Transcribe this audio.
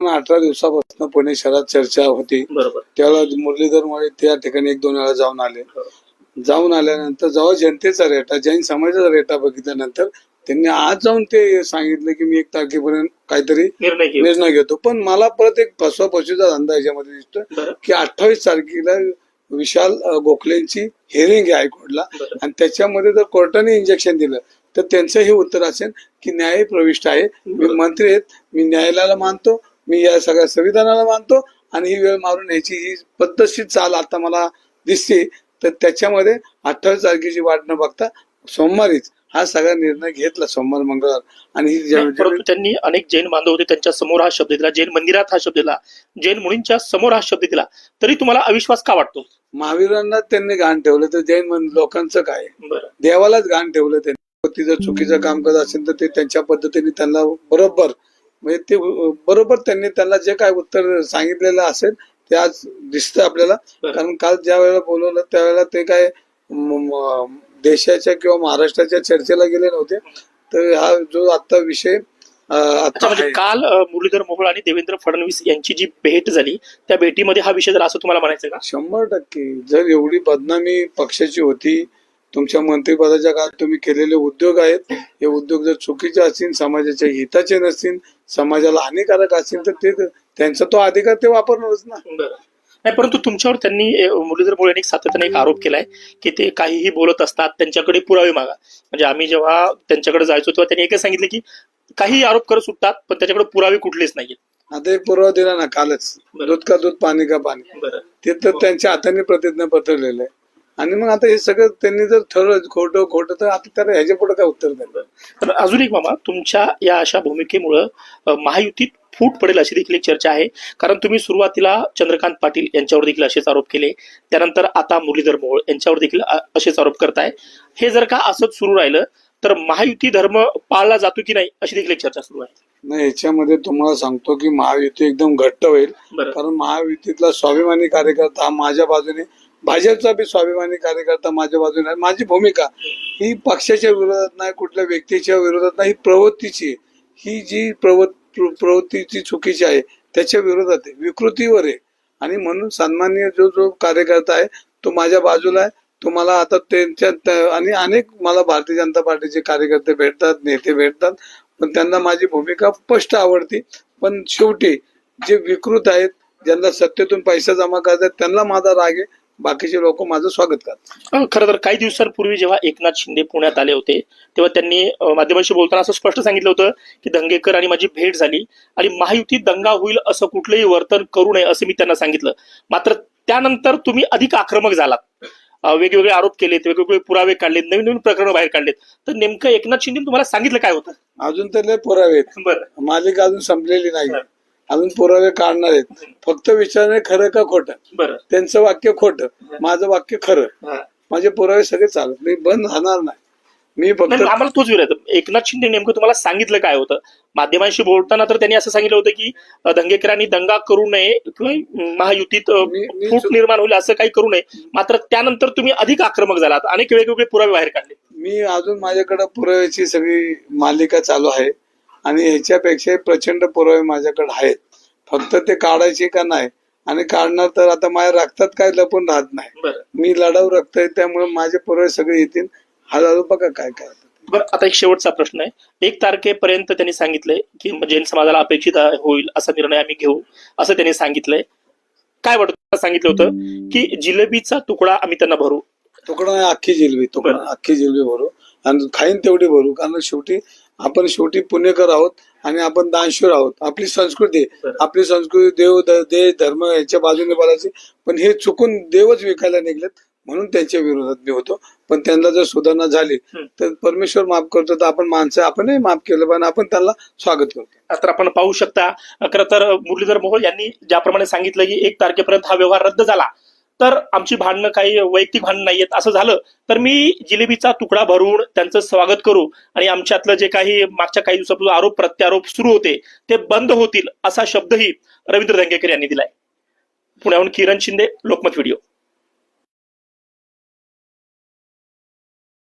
अठरा दिवसापासून पुणे शहरात चर्चा होती. त्यावेळेला मुरलीधर मोळे त्या ठिकाणी एक दोन वेळा जाऊन आले. जाऊन आल्यानंतर जेव्हा जनतेचा रेटा जैन समाजाचा रेटा बघितल्यानंतर त्यांनी आज जाऊन ते सांगितलं की मी एक तारखेपर्यंत काहीतरी निर्णय घेतो. पण मला परत एक फसवा फसवीचा धंदा याच्यामध्ये दिसतोय बरं. की अठ्ठावीस तारखेला विशाल गोखलेंची हेरिंग आहे हायकोर्टला. आणि त्याच्यामध्ये जर कोर्टाने इंजेक्शन दिलं तर त्यांचं हे उत्तर असेल की न्याय प्रविष्ट आहे. मी. मंत्री आहेत मी न्यायालयाला मानतो मी या सगळ्या संविधानाला मानतो आणि ही वेळ मारून याची ही पद्धतशीर चाल आता मला दिसते. तर त्याच्यामध्ये अठ्ठावीस तारखेची वाट न बघता सोमवारीच हा सगळा निर्णय घेतला सोमवार मंगळवार. आणि ही परंतु त्यांनी अनेक जैन बांधव होते त्यांच्यासमोर हा शब्द दिला जैन मंदिरात हा शब्द दिला जैन मुलींच्या समोर हा शब्द दिला. तरी तुम्हाला अविश्वास का वाटतो? महावीरांना त्यांनी घाण ठेवलं तर जैन लोकांचं काय? देवालाच घाण ठेवलं त्यांनी. ती जर चुकीचं काम करत असेल तर ते त्यांच्या पद्धतीने त्यांना बरोबर म्हणजे ते बरोबर त्यांनी त्यांना जे काय उत्तर सांगितलेलं असेल ते आज दिसतं आपल्याला. कारण काल ज्या वेळेला बोलवलं त्यावेळेला ते काय देशाच्या किंवा महाराष्ट्राच्या चर्चेला गेले नव्हते तर हा जो आता विषय म्हणजे. काल मुरलीधर मोहोळ आणि देवेंद्र फडणवीस यांची जी भेट झाली त्या भेटीमध्ये हा विषय जर असं तुम्हाला म्हणायचं का शंभर टक्के जर एवढी बदनामी पक्षाची होती तुमच्या मंत्रिपदाच्या काळात तुम्ही केलेले उद्योग आहेत. हे उद्योग जर चुकीचे असतील समाजाच्या हिताचे नसतील समाजाला हानिकारक असतील तर ते त्यांचा तो अधिकार ते वापरणारच ना. नाही परंतु तुमच्यावर त्यांनी मुरलीधर मोहोळ यांनी सातत्याने एक आरोप केलाय की ते काहीही बोलत असतात त्यांच्याकडे पुरावे मागा. म्हणजे आम्ही जेव्हा त्यांच्याकडे जायचो तेव्हा त्यांनी एकच सांगितलं की काही आरोप करत सुटतात पण त्याच्याकडे पुरावे कुठलेच नाहीत आता एक पुरावा दिला ना कालच. दूध का दूध पाणी का पाणी. ते तर त्यांच्या हाताने प्रतिज्ञापत्र लिहिलंय. आणि मग आता हे सगळं त्यांनी जर ठरवलं खोटं खोटं तर आता त्याला ह्याच्या पुढे काय उत्तर द्यायला तर अजून एक मामा तुमच्या या अशा भूमिकेमुळं महायुतीत फूट पडेल अशी देखील एक चर्चा आहे. कारण तुम्ही सुरुवातीला चंद्रकांत पाटील यांच्यावर देखील असेच आरोप केले. त्यानंतर आता मुरलीधर मोहोळ यांच्यावर देखील असेच आरोप करताय. हे जर का असंच सुरू राहिलं तर महायुती धर्म पाळला जातो की नाही अशी देखील एक चर्चा सुरू आहे. नाही याच्यामध्ये तुम्हाला सांगतो की महायुती एकदम घट्ट होईल. कारण महायुतीतला स्वाभिमानी कार्यकर्ता हा माझ्या बाजूने भाजपचा बी स्वाभिमानी कार्यकर्ता माझ्या बाजूने माझी भूमिका ही पक्षाच्या विरोधात नाही कुठल्या व्यक्तीच्या विरोधात नाही ही प्रवृत्तीची आहे. ही जी प्रवृत्ती प्रवृत्तीची चुकीची आहे त्याच्या विरोधात आहे. विकृतीवर आहे. आणि म्हणून सन्मान्य जो जो कार्यकर्ता आहे तो माझ्या बाजूला आहे. तो मला आता त्यांच्या आणि अनेक मला भारतीय जनता पार्टीचे कार्यकर्ते भेटतात नेते भेटतात पण त्यांना माझी भूमिका स्पष्ट आवडती. पण शेवटी जे विकृत आहेत ज्यांना सत्तेतून पैसा जमा करतात त्यांना माझा राग आहे. बाकीचे लोक माझं स्वागत करतात. खरं तर काही दिवसांपूर्वी जेव्हा एकनाथ शिंदे पुण्यात आले होते तेव्हा त्यांनी माध्यमांशी बोलताना असं स्पष्ट सांगितलं होतं की दंगेकर आणि माझी भेट झाली आणि महायुतीत दंगा होईल असं कुठलंही वर्तन करू नये असं मी त्यांना सांगितलं. मात्र त्यानंतर तुम्ही अधिक आक्रमक झालात. वेगवेगळे आरोप केलेत वेगवेगळे पुरावे काढलेत नवीन नवीन प्रकरण बाहेर काढलेत. तर नेमकं एकनाथ शिंदे तुम्हाला सांगितलं काय होतं? अजून तर पुरावे मालिका अजून संपलेली नाही. अजून पुरावे काढणार आहेत. फक्त विचारणे खरं का खोटं? बरं. त्यांचं वाक्य खोटं माझं वाक्य खरं. हा. माझे पुरावे सगळे चालत मी बंद राहणार नाही. मी फक्त आम्हाला तोच विरोध. एकनाथ शिंदे नेमकं तुम्हाला सांगितलं काय होतं? माध्यमांशी बोलताना तर त्यांनी असं सांगितलं होतं की दंगेकरांनी दंगा करू नये किंवा महायुतीत फूट निर्माण होईल असं काही करू नये. मात्र त्यानंतर तुम्ही अधिक आक्रमक झालात अनेक वेगवेगळे पुरावे बाहेर काढले. मी अजून माझ्याकडे पुराव्याची सगळी मालिका चालू आहे. आणि ह्याच्यापेक्षा प्रचंड पुरावे माझ्याकडे आहेत. फक्त ते काढायचे का नाही? आणि काढणार तर आता माझ्या रक्तात काय लपून राहत नाही. मी लढाऊ रक्त आहे त्यामुळे माझे पुरावे सगळे येतील. हळूहळू बघा काय काय. बरं आता एक शेवटचा प्रश्न आहे. एक तारखेपर्यंत त्यांनी सांगितलंय की जैन समाजाला अपेक्षित होईल असा निर्णय आम्ही घेऊ असं त्यांनी सांगितलंय. काय वाटतं सांगितलं होतं? की जिलेबीचा तुकडा आम्ही त्यांना भरू. तुकडा अख्खी जिलबी तुकडा. अख्खी जिलबी भरू. आणि खाईन तेवढी भरू कारण शेवटी आपण शेवटी पुणेकर आहोत आणि आपण दानशूर आहोत. आपली संस्कृती. आपली संस्कृती देव द- देश धर्म याच्या बाजूने बोलायचे. पण हे चुकून देवच विकायला निघलेत म्हणून त्यांच्या विरोधात मी होतो. पण त्यांना जर सुधारणा झाली. तर परमेश्वर माफ करतो तर आपण माणसं आपणही माफ केलं पण आपण त्यांना स्वागत करतो. तर आपण पाहू शकता खरं तर मुरलीधर मोहोळ यांनी ज्याप्रमाणे सांगितलं की एक तारखेपर्यंत हा व्यवहार रद्द झाला. तर आमची भांडणं काही वैयक्तिक भांडणं नाहीयेत. असं झालं तर मी जिलेबीचा तुकडा भरून त्यांचं स्वागत करू आणि आमच्यातलं जे काही मागच्या काही दिवसापासून आरोप प्रत्यारोप सुरू होते ते बंद होतील असा शब्दही रवींद्र धंगेकर यांनी दिलाय. पुण्याहून किरण शिंदे लोकमत व्हिडिओ.